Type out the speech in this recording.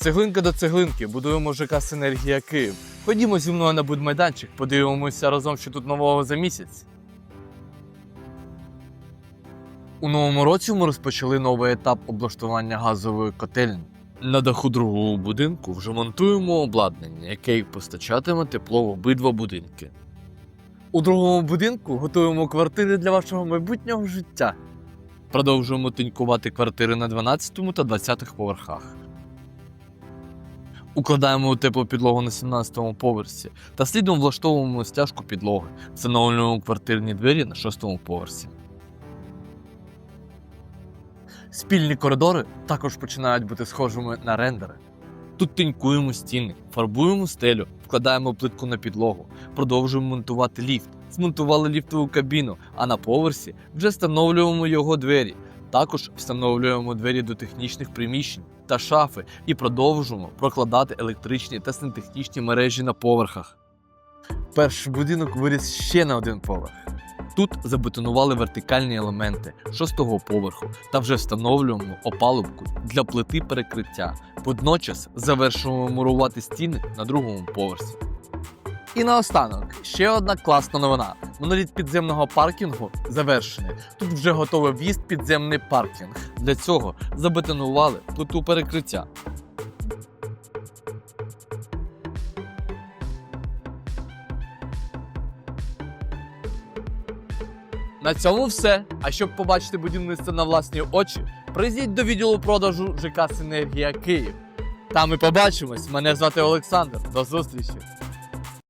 Цеглинка до цеглинки, будуємо ЖК Синергія Київ. Ходімо зі мною на будмайданчик, подивимося разом, що тут нового за місяць. У новому році ми розпочали новий етап облаштування газової котельні. На даху другого будинку вже монтуємо обладнання, яке постачатиме тепло в обидва будинки. У другому будинку готуємо квартири для вашого майбутнього життя. Продовжуємо тинькувати квартири на 12 та 20 поверхах. Укладаємо теплу підлогу на 17 поверсі та слідом влаштовуємо стяжку підлоги. Встановлюємо квартирні двері на 6-му поверсі. Спільні коридори також починають бути схожими на рендери. Тут тинькуємо стіни, фарбуємо стелю, вкладаємо плитку на підлогу, продовжуємо монтувати ліфт. Змонтували ліфтову кабіну, а на поверсі вже встановлюємо його двері. Також встановлюємо двері до технічних приміщень та шафи і продовжуємо прокладати електричні та синтетичні мережі на поверхах. Перший будинок виріс ще на один поверх. Тут забетонували вертикальні елементи шостого поверху та вже встановлюємо опалубку для плити перекриття. Водночас завершуємо мурувати стіни на другому поверсі. І наостанок ще одна класна новина. Моноліт підземного паркінгу завершений. Тут вже готовий в'їзд підземний паркінг. Для цього забетонували плиту перекриття. На цьому все. А щоб побачити будівництво на власні очі, прийдіть до відділу продажу ЖК Синергія Київ. Там і побачимось. Мене звати Олександр. До зустрічі!